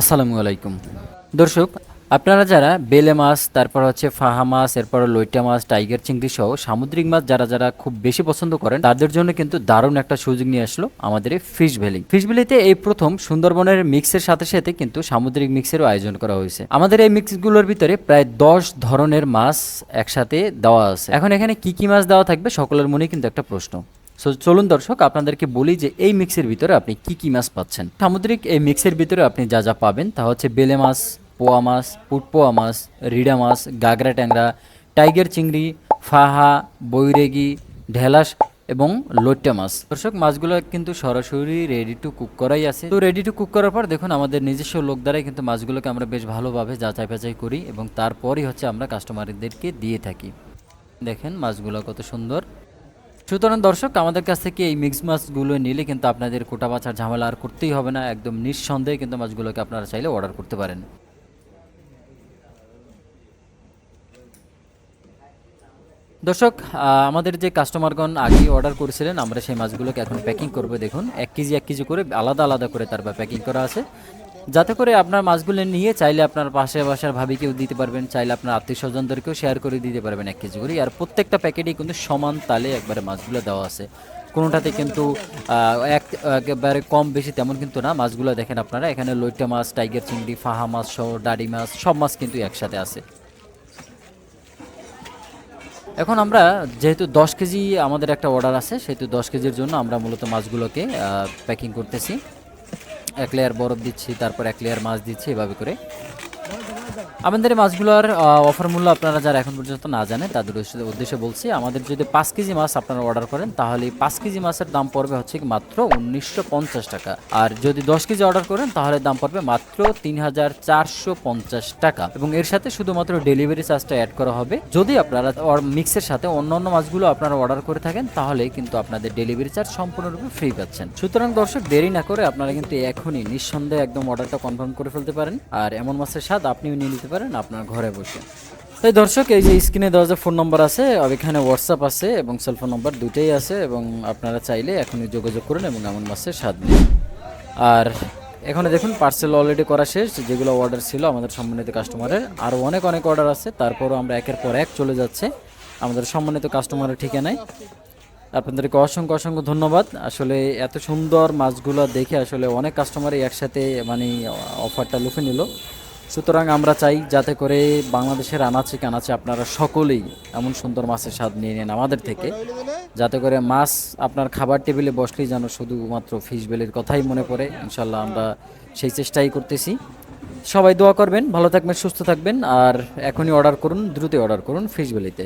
আসসালামু আলাইকুম। দর্শক, আপনারা যারা বেলে মাছ, তারপর হচ্ছে ফাহা মাছ, এরপর লইটা মাছ, টাইগার চিংড়ি সহ সামুদ্রিক মাছ যারা যারা খুব বেশি পছন্দ করেন, তাদের জন্য কিন্তু দারুণ একটা সুযোগ নিয়ে আসলো আমাদের ফিশ ভ্যালি। ফিশ ভ্যালিতে এই প্রথম সুন্দরবনের মিক্সের সাথে সাথে কিন্তু সামুদ্রিক মিক্সেরও আয়োজন করা হয়েছে। আমাদের এই মিক্সগুলোর ভিতরে প্রায় দশ ধরনের মাছ একসাথে দেওয়া আছে। এখন এখানে কি কি মাছ দেওয়া থাকবে, সকলের মনে কিন্তু একটা প্রশ্ন। সো চলুন দর্শক, আপনাদেরকে বলি যে এই মিক্সের ভিতরে আপনি কি কি মাছ পাচ্ছেন। সামুদ্রিক এই মিক্সের ভিতরে আপনি যা যা পাবেন তা হচ্ছে বেলে মাছ, পোয়া মাছ পুটপোয়া মাছ, রিডা মাছ, গাগরা ট্যাংরা, টাইগার চিংড়ি, ফাহা, বৈরেগি, ঢেলাস এবং লোট্টা মাছ। দর্শক, মাছগুলো কিন্তু সরাসরি রেডি টু কুক করাই আছে। তো রেডি টু কুক করার পর দেখুন, আমাদের নিজস্ব লোক দ্বারাই কিন্তু মাছগুলোকে আমরা বেশ ভালোভাবে যাচাই বাছাই করি এবং তারপরই হচ্ছে আমরা কাস্টমারদেরকে দিয়ে থাকি। দেখেন মাছগুলো কত সুন্দর। সুতরাং দর্শক, আমাদের কাছ থেকে এই মিক্স মাছগুলো নিলে কিন্তু আপনাদের কোটা বাছার ঝামেলা আর করতেই হবে না, একদম নিঃসন্দেহে কিন্তু মাছগুলোকে আপনারা চাইলে অর্ডার করতে পারেন। দর্শক আমাদের যে কাস্টমারগণ আগে অর্ডার করেছিলেন, আমরা সেই মাছগুলোকে এখন প্যাকিং করব। দেখুন, এক কেজি এক কেজি করে আলাদা আলাদা করে তারপর প্যাকিং করা আছে। যাতে করে আপনার মাছগুলো নিয়ে চাইলে আপনার পাশে বাসার ভাবিকেও দিতে পারবেন, চাইলে আপনার আত্মীয় স্বজনদেরকেও শেয়ার করে দিতে পারবেন এক কেজি করে। আর প্রত্যেকটা প্যাকেটেই কিন্তু সমান তালে একবারে মাছগুলো দেওয়া আছে। কোনোটাতে কিন্তু এক, একেবারে কম বেশি তেমন কিন্তু না। মাছগুলো দেখেন আপনারা, এখানে লইটা মাছ, টাইগার চিংড়ি, ফাহা মাছ সহ ডাডি মাছ, সব মাছ কিন্তু একসাথে আছে। এখন আমরা, যেহেতু দশ কেজি আমাদের একটা অর্ডার আছে, সেহেতু দশ কেজির জন্য আমরা মূলত মাছগুলোকে প্যাকিং করতেছি। এক লেয়ার বরফ দিচ্ছি তারপর এক লেয়ার মাছ দিচ্ছি এভাবে করে। আমাদের মাছগুলোর অফার মূল্য আপনারা যারা এখন পর্যন্ত না জানেন, তাদের উদ্দেশ্যে- বলছি, আমাদের যদি পাঁচ কেজি মাছ আপনারা অর্ডার করেন, তাহলে পাঁচ কেজি মাছের দাম পড়বে হচ্ছে মাত্র উনিশশো পঞ্চাশ টাকা। আর যদি দশ কেজি অর্ডার করেন, তাহলে দাম পড়বে মাত্র তিন হাজার চারশো পঞ্চাশ টাকা। এবং এর সাথে শুধুমাত্র ডেলিভারি চার্জটা অ্যাড করা হবে। যদি আপনারা মিক্সের সাথে অন্য অন্য মাছগুলো আপনারা অর্ডার করে থাকেন, তাহলে কিন্তু আপনাদের ডেলিভারি চার্জ সম্পূর্ণরূপে ফ্রি পাচ্ছেন। সুতরাং দর্শক, দেরি না করে আপনারা কিন্তু এখনই নিঃসন্দেহে একদম অর্ডারটা কনফার্ম করে ফেলতে পারেন। আর এমন মাছের স্বাদ আপনিও নিয়ে নিতে পারেন আপনার ঘরে বসে। তাই দর্শক, এই যে স্ক্রিনে দেওয়া যে ফোন নম্বর আছে, আর এখানে হোয়াটসঅ্যাপ আছে এবং সেলফোন নম্বর দুটোই আছে এবং আপনারা চাইলে এখনই যোগাযোগ করুন এবং এমন মাছের স্বাদ নিন। আর এখানে দেখুন পার্সেল অলরেডি করা শেষ, যেগুলো অর্ডার ছিল আমাদের সম্মানিত কাস্টমারের আরও অনেক অনেক অর্ডার আছে, তারপরও আমরা একের পর এক চলে যাচ্ছে। আমাদের সম্মানিত কাস্টমারের ঠিকানায়। আপনাদেরকে অসংখ্য অসংখ্য ধন্যবাদ। আসলে এত সুন্দর মাছগুলো দেখে আসলে অনেক কাস্টমারই একসাথে মানে অফারটা লুফে নিল। সুতরাং আমরা চাই যাতে করে বাংলাদেশের আনাচে কানাচে আপনারা সকলেই এমন সুন্দর মাছের স্বাদ নিয়ে নেন আমাদের থেকে। যাতে করে মাছ আপনার খাবার টেবিলে বসলেই যেন শুধুমাত্র ফিস বেলের কথাই মনে পড়ে। ইনশাল্লাহ আমরা সেই চেষ্টাই করতেছি। সবাই দোয়া করবেন, ভালো থাকবেন, সুস্থ থাকবেন, আর এখনই অর্ডার করুন, দ্রুতই অর্ডার করুন ফিশ বেলিতে